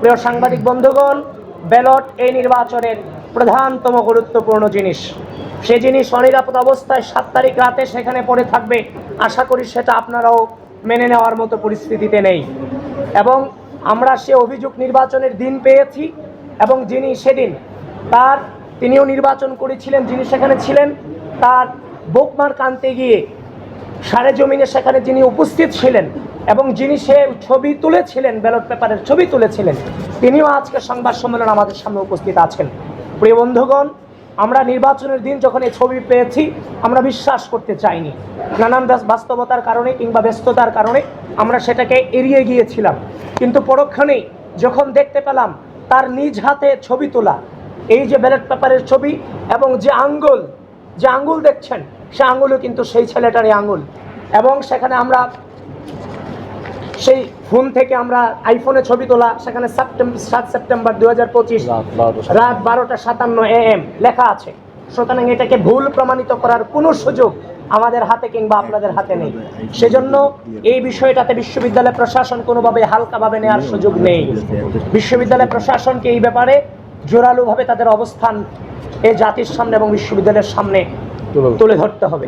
প্রিয় সাংবাদিক বন্ধুগণ, ব্যালট এই নির্বাচনের প্রধানতম গুরুত্বপূর্ণ জিনিস। সে জিনিস অনিরাপদ অবস্থায় সাত তারিখ রাতে সেখানে পড়ে থাকবে, আশা করি সেটা আপনারাও মেনে নেওয়ার মতো পরিস্থিতিতে নেই। এবং আমরা সে অভিযোগ নির্বাচনের দিন পেয়েছি এবং যিনি সেদিন তার, তিনিও নির্বাচন করেছিলেন, যিনি সেখানে ছিলেন, তার বোকমার কানতে গিয়ে সারে জমিনে সেখানে যিনি উপস্থিত ছিলেন এবং যিনি সে ছবি তুলেছিলেন ব্যালট পেপারের ছবি তুলেছিলেন, তিনিও আজকে সংবাদ সম্মেলন আমাদের সামনে উপস্থিত আছেন। প্রিয় বন্ধুগণ, আমরা নির্বাচনের দিন যখন এই ছবি পেয়েছি, আমরা বিশ্বাস করতে চাইনি। নানান বাস- বাস্তবতার কারণে কিংবা ব্যস্ততার কারণে আমরা সেটাকে এড়িয়ে গিয়েছিলাম। কিন্তু পরক্ষণেই যখন দেখতে পেলাম, তার নিজ হাতে ছবি তোলা, এই যে ব্যালট পেপারের ছবি এবং যে আঙ্গুল যে আঙ্গুল দেখছেন, সে আঙ্গুলও কিন্তু সেই ছেলেটারই আঙ্গুল। এবং সেখানে আমরা সেই ফোন থেকে আমরা আইফোনে ছবি তোলা সেখানে সেপ্টেম্বর সাত সেপ্টেম্বর দু হাজার পঁচিশ রাত বারোটা সাতান্ন এ এম লেখা আছে। সুতরাং এটাকে ভুল প্রমাণিত করার কোনো সুযোগ আমাদের হাতে কিংবা আপনাদের হাতে নেই। সেজন্য এই বিষয়টাতে বিশ্ববিদ্যালয় প্রশাসন কোনোভাবে হালকাভাবে নেওয়ার সুযোগ নেই। বিশ্ববিদ্যালয় প্রশাসনকে এই ব্যাপারে জোরালোভাবে তাদের অবস্থান এই জাতির সামনে এবং বিশ্ববিদ্যালয়ের সামনে তুলে ধরতে হবে।